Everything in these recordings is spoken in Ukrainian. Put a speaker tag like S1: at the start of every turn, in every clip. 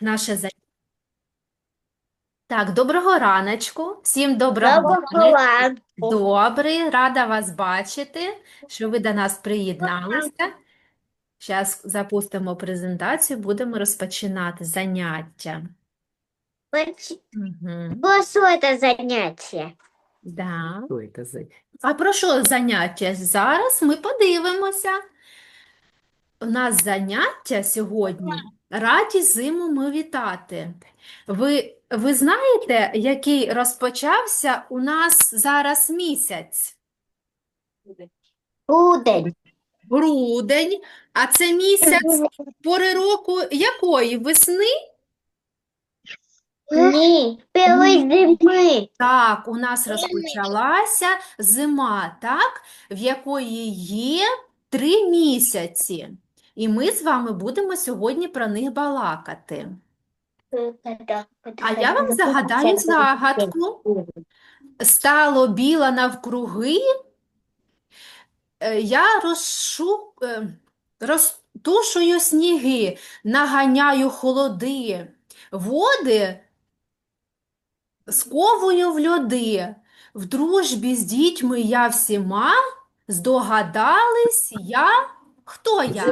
S1: наше заняття. Так, доброго раночку. Всім доброго.
S2: Доброго
S1: Добрий, рада вас бачити, що ви до нас приєдналися. Зараз запустимо презентацію, будемо розпочинати заняття. Угу. Да.
S3: Що це за?
S1: А про що заняття? Зараз ми подивимося. У нас заняття сьогодні Раді зиму ми вітати. Ви, ви знаєте, який розпочався у нас зараз місяць?
S2: Рудень.
S1: Грудень. А це місяць пори року якої? Весни?
S2: Ні, первой зимы.
S1: Так, у нас розпочалася зима, так, в якої є три місяці. І ми з вами будемо сьогодні про них балакати. А я вам загадаю загадку. Стало біло навкруги, е, я розшу, е, розтушую сніги, наганяю холоди, води сковую в льоди. В дружбі з дітьми я всіма здогадались я. Хто я?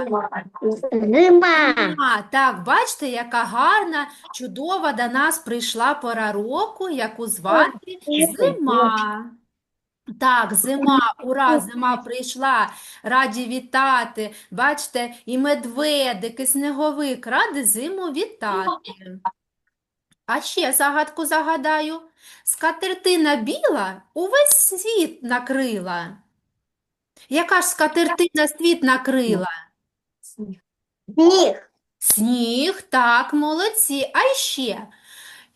S2: Зима.
S1: А, так, бачите, яка гарна, чудова до нас прийшла пора року, яку звати зима. Так, зима, ура, зима прийшла, раді вітати. Бачите, і медведик, і сніговик, ради зиму вітати. А ще загадку загадаю. Скатертина біла увесь світ накрила. Яка ж скатертина світ накрила?
S2: Сніг.
S1: Сніг, так, молодці. А ще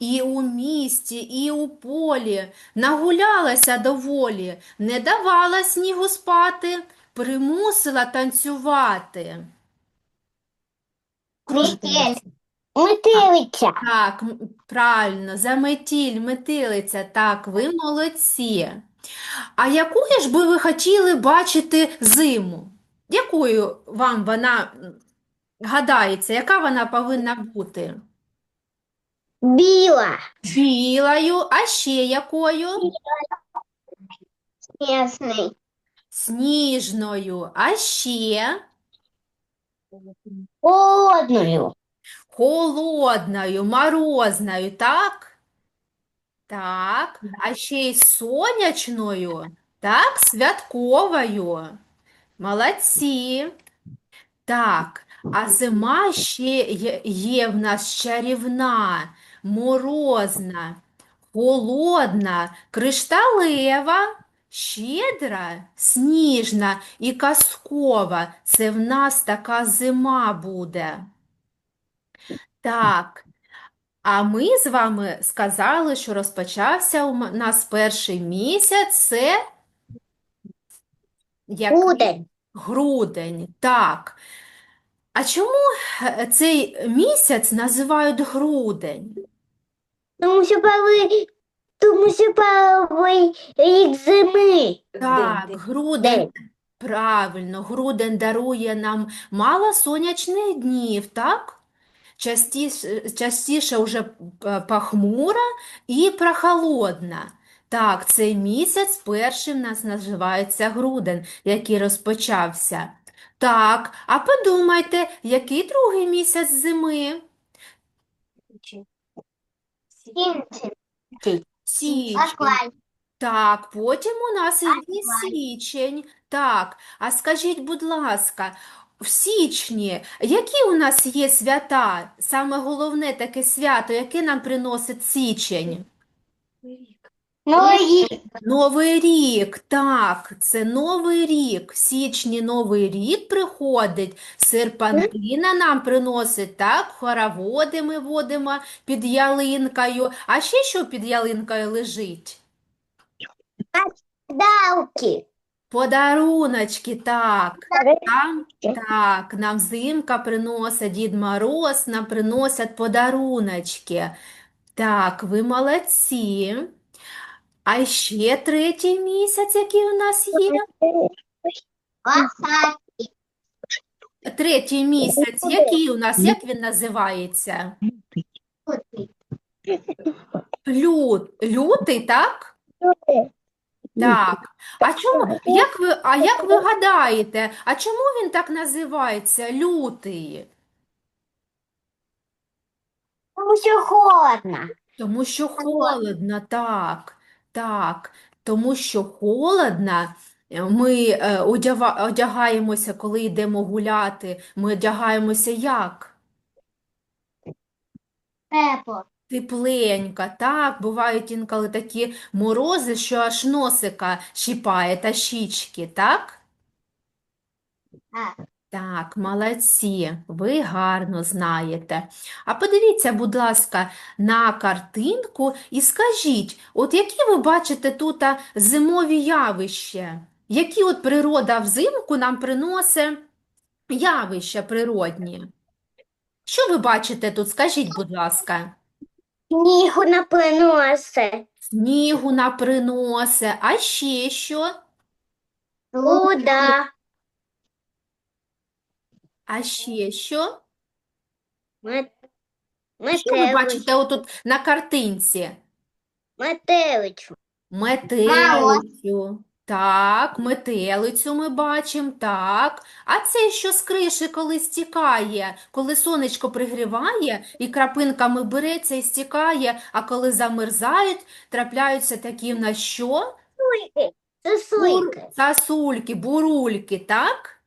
S1: і у місті, і у полі нагулялася доволі, не давала снігу спати, примусила танцювати.
S2: Метель. Метелиця.
S1: Так, правильно, заметіль, метелиця, так, ви молодці. А якою ж би ви хотіли бачити зиму? Якою вам вона гадається, яка вона повинна бути?
S2: Біла.
S1: Білою, а ще якою?
S2: Снежний.
S1: Сніжною, а ще
S2: Холодною.
S1: холодною, морозною, так? Так, а ще й сонячною, так, святковою. Молодці. Так, а зима ще є, в нас чарівна, морозна, холодна, кришталева, щедра, сніжна і казкова. Це в нас така зима буде. Так, а ми з вами сказали, що розпочався у нас перший місяць, це який?
S2: Рудень.
S1: Грудень, так. А чому е, цей місяць називають грудень?
S2: Тому що перший, тому що перший рік зими.
S1: Так, грудень, правильно, грудень дарує нам мало сонячних днів, так? Частіше, частіше вже п- похмура і прохолодна. Так, цей місяць першим у нас називається грудень, який розпочався. Так, а подумайте, який другий місяць зими? Січень. Так, потім у нас іде січень. Так, а скажіть, будь ласка, в січні які у нас є свята? Саме головне таке свято, яке нам приносить січень?
S2: Новий рік.
S1: Новий рік, так, це Новий рік. В січні Новий рік приходить, серпантина нам приносить, так, хороводи ми водимо під ялинкою. А ще що під ялинкою лежить?
S2: Далки.
S1: Подаруночки, так. Нам, так, нам взимка приносить Дід Мороз, нам приносять подаруночки. Так, ви молодці. А ще третій місяць, який у нас є? Третій місяць, який у нас, як він називається? Лют, лютий, так? Так. А чому, як ви, а як ви гадаєте, а чому він так називається, лютий?
S2: Тому що холодно.
S1: Тому що холодно, так, так. Тому що холодно, е, ми е, одягаємося, коли йдемо гуляти, ми одягаємося як?
S2: Тепло.
S1: Тепленько, так, бувають інколи такі морози, що аж носика щіпає та щічки, так?
S2: Так.
S1: Так, молодці, ви гарно знаєте. А подивіться, будь ласка, на картинку і скажіть, от які ви бачите тут зимові явища? Які от природа взимку нам приносить явища природні? Що ви бачите тут? Скажіть, будь ласка.
S2: Снігу наприноси.
S1: Снігу наприносе, а ще що?
S2: Луда.
S1: А ще що? Що ви
S2: Метелич.
S1: бачите отут на картинці?
S2: Метеличу.
S1: Метелицю. Так, метелицю ми бачимо, так. А це що з криші, коли стікає, коли сонечко пригріває і крапинками береться і стікає, а коли замерзають, трапляються такі в нас що?
S2: Сосульки.
S1: Сосульки, бурульки, так?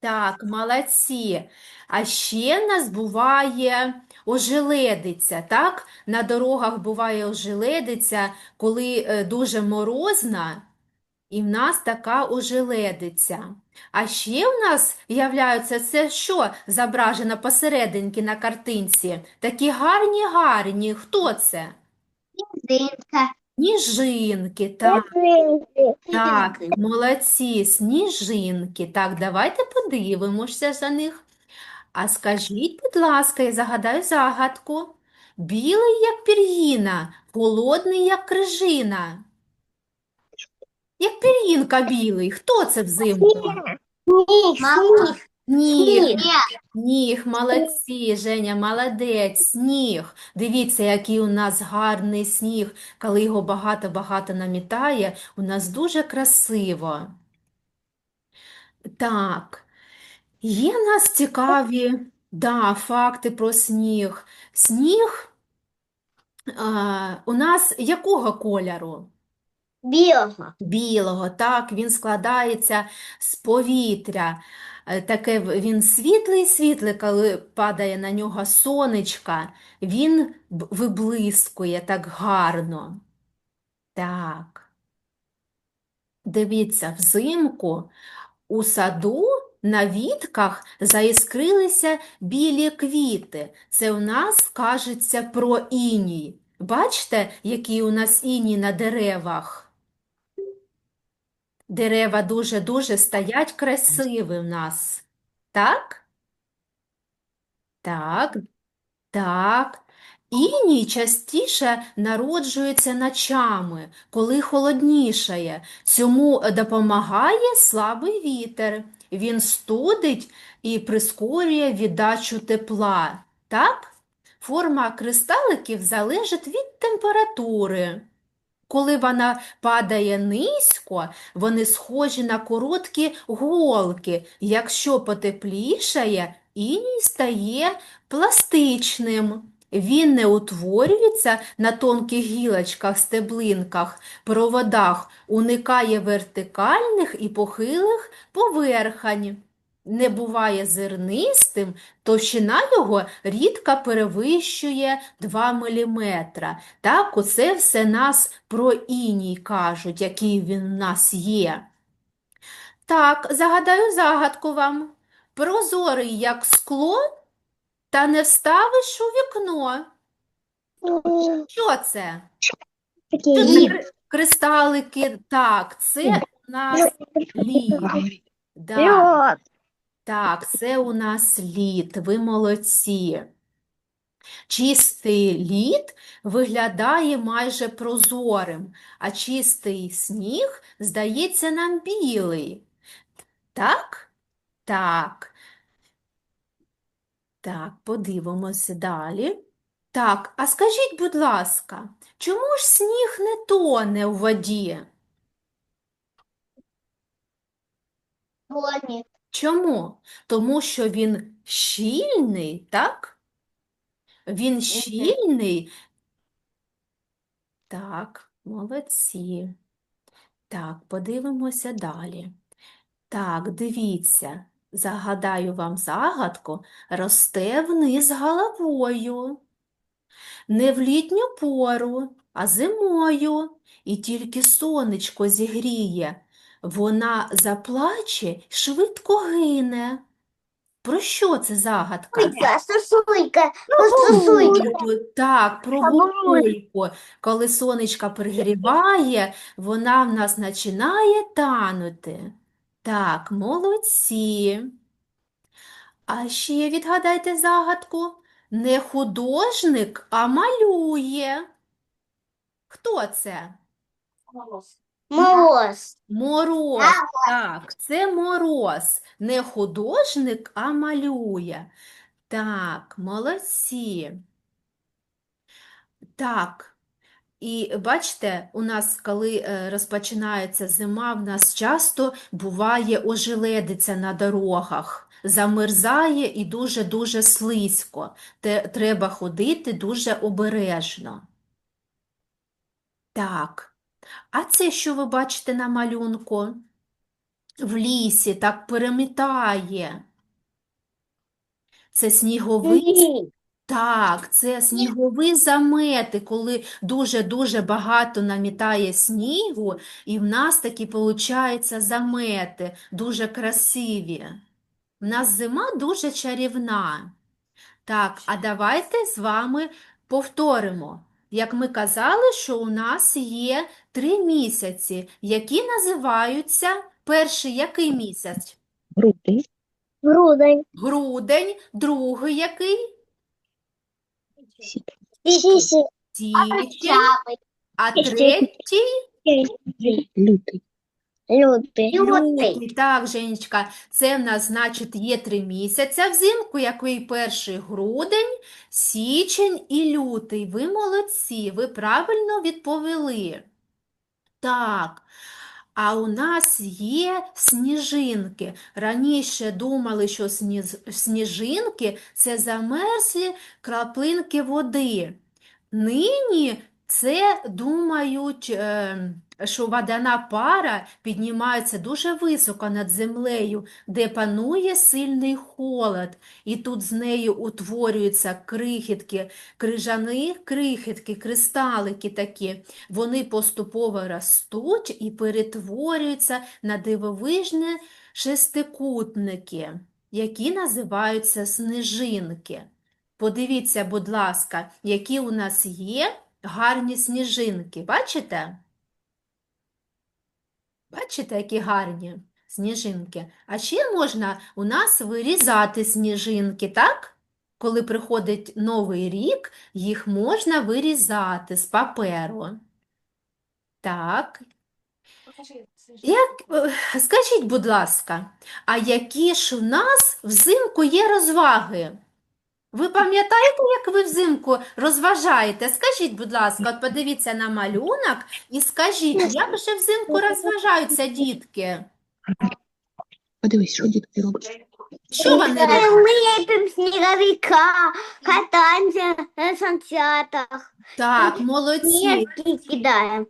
S1: Так, молодці. А ще нас буває ожеледиця, так? На дорогах буває ожеледиця, коли е, дуже морозна, і в нас така ожеледиця. А ще в нас являються це що зображено посерединки на картинці? Такі гарні-гарні. Хто це?
S2: Динка.
S1: Сніжинки, так. Так, молодці, сніжинки. Так, давайте подивимося за них. А скажіть, будь ласка, я загадаю загадку. Білий, як пір'їна, холодний, як крижина. Як пір'їнка білий, хто це взимку?
S2: Сніг.
S1: Сніг, сніг, молодці, Женя, молодець, сніг. Дивіться, який у нас гарний сніг. Коли його багато-багато намітає, у нас дуже красиво. Так, є в нас цікаві да, факти про сніг. Сніг а, у нас якого кольору?
S2: Білого.
S1: Білого, так, він складається з повітря. Е, Таке він світлий-світлий, коли падає на нього сонечка, він виблискує так гарно. Так. Дивіться, взимку у саду на вітках заіскрилися білі квіти. Це у нас кажеться про іній. Бачите, який у нас іній на деревах? Дерева дуже-дуже стоять красиві в нас. Так? Так, так. Іній частіше народжується ночами, коли холоднішає. Цьому допомагає слабий вітер. Він студить і прискорює віддачу тепла. Так? Форма кристаликів залежить від температури. Коли вона падає низько, вони схожі на короткі голки. Якщо потеплішає, іній стає пластичним. Він не утворюється на тонких гілочках, стеблинках, проводах, уникає вертикальних і похилих поверхань. Не буває зернистим, товщина його рідко перевищує 2 мм. Так, оце все нас про іній кажуть, який він в нас є. Так, загадаю загадку вам. Прозорий, як скло, та не вставиш у вікно. Що це? Кристалики? Так, це у нас лід. Да. Так, це у нас лід, ви молодці. Чистий лід виглядає майже прозорим, а чистий сніг здається нам білий. Так? Так. Так, подивимося далі. Так, а скажіть, будь ласка, чому ж сніг не тоне у воді?
S2: Тони.
S1: Чому? Тому що він щільний, так? Він щільний. Так, молодці. Так, подивимося далі. Так, дивіться, загадаю вам загадку, росте вниз головою. Не в літню пору, а зимою, і тільки сонечко зігріє. Вона заплаче, швидко гине. Про що це загадка?
S2: Сосулька.
S1: Так, про
S2: Бабуль.
S1: Коли сонечко пригріває, вона в нас починає танути. Так, молодці. А ще відгадайте загадку. Не художник, а малює. Хто це?
S2: Мороз.
S1: Мороз. Мороз. Так, це мороз. Не художник, а малює. Так, молодці. Так. І бачите, у нас, коли е, розпочинається зима, в нас часто буває ожеледиця на дорогах, замерзає і дуже-дуже слизько. Те, треба ходити дуже обережно. Так, а це що ви бачите на малюнку? В лісі так перемітає. Це сніговий так, це снігові замети, коли дуже-дуже багато намітає снігу, і в нас такі, получаються, замети, дуже красиві. В нас зима дуже чарівна. Так, а давайте з вами повторимо. Як ми казали, що у нас є три місяці, які називаються перший який місяць?
S3: Грудень,
S2: Грудень.
S1: Грудень, другий який?
S3: січень,
S1: Січень, а третій
S3: лютий,
S2: Лютий.
S1: Лютий, так, Женечка, це в нас, значить, є три місяця взимку, який перший грудень, січень і лютий. Ви молодці, ви правильно відповіли. Так, а у нас є сніжинки. Раніше думали, що сніжинки – це замерзлі краплинки води. Нині це думають, е, що водяна пара піднімається дуже високо над землею, де панує сильний холод, і тут з нею утворюються крихітки, крижані крихітки, кристалики такі. Вони поступово ростуть і перетворюються на дивовижні шестикутники, які називаються снежинки. Подивіться, будь ласка, які у нас є гарні сніжинки. Бачите? Бачите, які гарні сніжинки? А ще можна у нас вирізати сніжинки, так? Коли приходить новий рік, їх можна вирізати з паперу. Так. Як, е, скажіть, будь ласка, а які ж у нас взимку є розваги? Ви пам'ятаєте, як ви взимку розважаєте? Скажіть, будь ласка, от подивіться на малюнок і скажіть, як же взимку розважаються дітки?
S3: Подивись, що дітки роблять.
S1: Що вони роблять?
S2: Мы лепим снеговика, катаемся на санчатах,
S1: Так, молодці.
S2: снежки кидаем.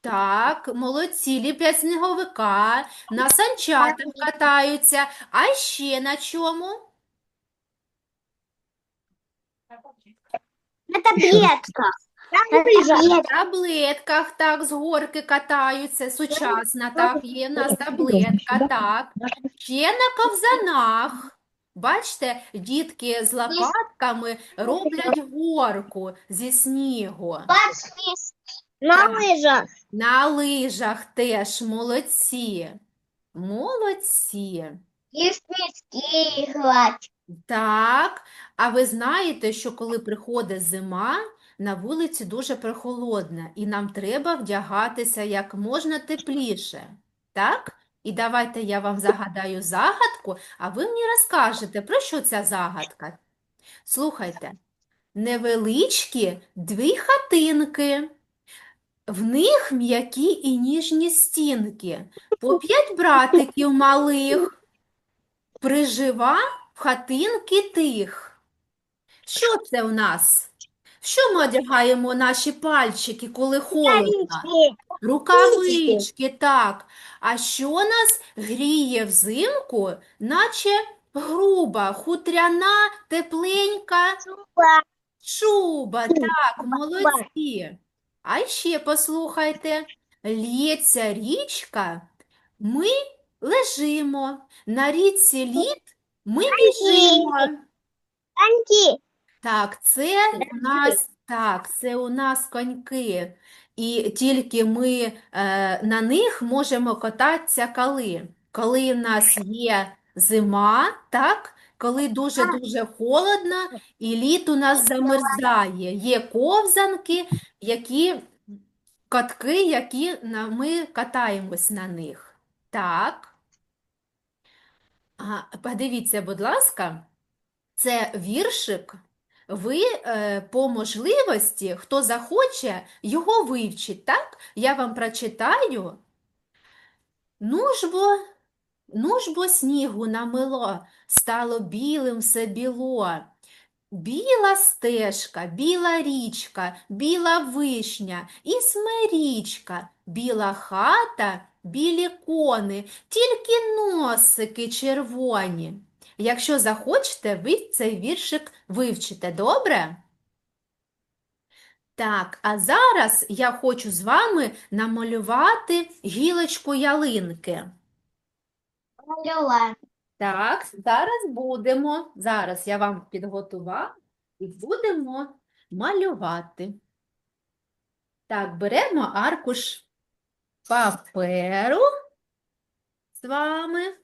S1: Так, молодці, ліплять сніговика, на санчатах катаються, а ще на чому?
S2: На таблетках. На таблетках.
S1: таблетках, так, з горки катаються, сучасна, так, є в нас таблетка, так. Ще на ковзанах. Бачите, дітки з лопатками роблять горку зі снігу.
S2: На лыжах.
S1: На лижах теж молодці. Молодці.
S2: И снежки играть.
S1: Так, а ви знаєте, що коли приходить зима, на вулиці дуже прохолодно, і нам треба вдягатися як можна тепліше. Так? І давайте я вам загадаю загадку, а ви мені розкажете, про що ця загадка? Слухайте, невеличкі дві хатинки. В них м'які і ніжні стінки, по п'ять братиків малих. Прижива в хатинки тих. Що це у нас? Що ми одягаємо наші пальчики, коли холодно? Рукавички, так. А що нас гріє взимку, наче груба, хутряна, тепленька шуба. Так, молодці. А ще послухайте, лється річка, ми лежимо. На річці лід ми біжимо.
S2: Анти,
S1: Так, це у нас, так, це у нас коньки. І тільки ми е, на них можемо кататися коли? Коли в нас є зима, так? Коли дуже-дуже холодно і лід у нас замерзає. Є ковзанки, які, катки, які на, ми катаємось на них. Так. А, подивіться, будь ласка, це віршик. Ви е, по можливості, хто захоче, його вивчить, так? Я вам прочитаю. Ну ж бо, ну ж снігу намело, стало білим все біло. Біла стежка, біла річка, біла вишня і смирічка, біла хата, білі кони, тільки носики червоні. Якщо захочете, ви цей віршик вивчите, добре? Так, а зараз я хочу з вами намалювати гілочку ялинки.
S2: Малюла.
S1: Так, зараз будемо. Зараз я вам підготувала і будемо малювати. Так, беремо аркуш паперу з вами.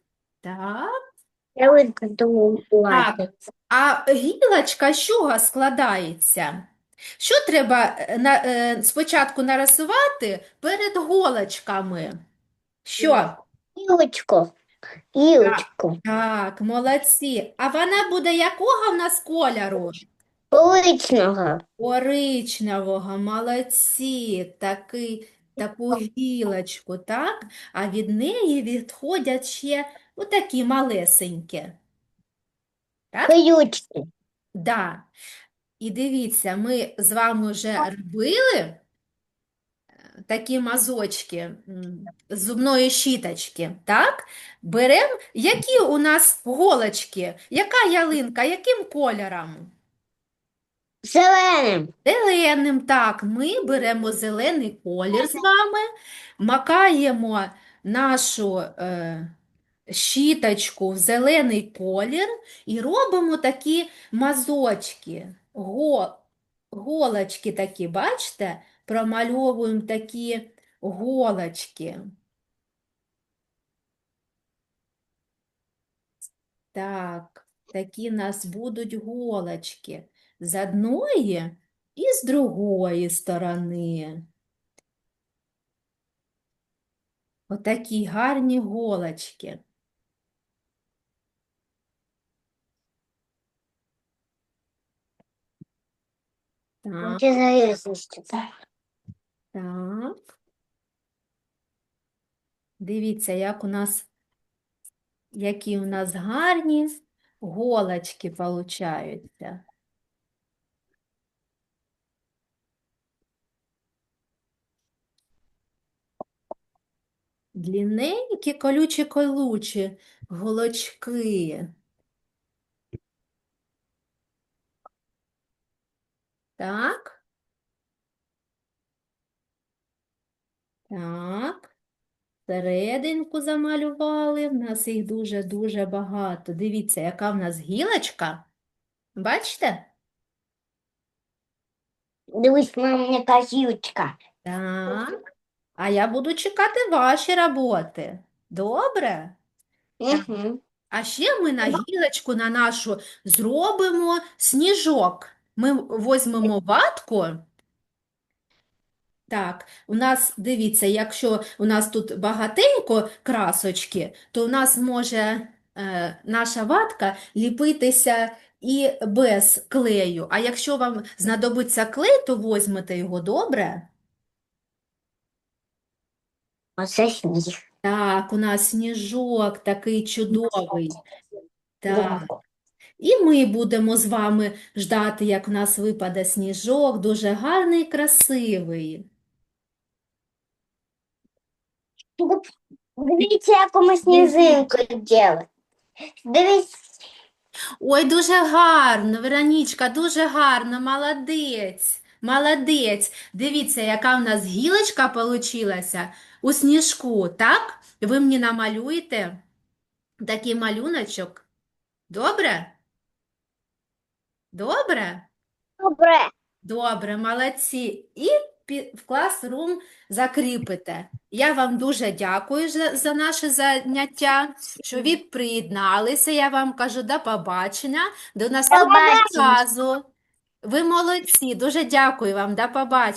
S1: Так.
S2: Ялинка думаю,
S1: Так, а гілочка з чого складається? Що треба е, на, е, спочатку нарисувати перед голочками? Що?
S2: Гілочку. Гілочку.
S1: Так, молодці. А вона буде якого в нас кольору?
S2: Поличного.
S1: Коричневого, молодці. Такий, таку гілочку, так? А від неї відходять ще отакі малесенькі. Так?
S2: Колючки.
S1: Да. І дивіться, ми з вами вже робили е, такі мазочки з зубної щіточки, так? Беремо, які у нас голочки, яка ялинка, яким кольором?
S2: Зеленим.
S1: Зеленим, так, ми беремо зелений колір з вами, макаємо нашу е, щіточку в зелений колір і робимо такі мазочки, го, голочки такі, бачите? Промальовуємо такі голочки. Так, такі в нас будуть голочки з одної і з другої сторони. Отакі гарні голочки. Так, так. Дивіться, як у нас, які у нас гарні голочки получаються. Длінненькі, колючі-колючі голочки. Так. Так. Серединку замалювали. В нас їх дуже-дуже багато. Дивіться, яка в нас гілочка. Бачите?
S2: Дивись, мама, яка гілочка.
S1: Так. А я буду чекати ваші роботи. Добре?
S2: Угу.
S1: А ще ми на гілочку на нашу зробимо сніжок. Ми візьмемо ватку. Так, у нас, дивіться, якщо у нас тут багатенько красочки, то у нас може е, наша ватка ліпитися і без клею. А якщо вам знадобиться клей, то візьмете його, добре?
S2: Оце сніг.
S1: Так, у нас сніжок такий чудовий. Так. І ми будемо з вами ждати, як у нас випаде сніжок, дуже гарний красивий.
S2: Дивіться, яку ми сніжинку робили. Дивіться.
S1: Ой, дуже гарно, Веронічка, дуже гарно, молодець, молодець. Дивіться, яка в нас гілочка получилася у сніжку, так? Ви мені намалюєте такий малюночок? Добре? Добре?
S2: Добре.
S1: Добре, молодці. І в класрум закріпите. Я вам дуже дякую за, за наше заняття, що ви приєдналися. Я вам кажу до побачення, до наступного разу. Ви молодці, дуже дякую вам, до побачення.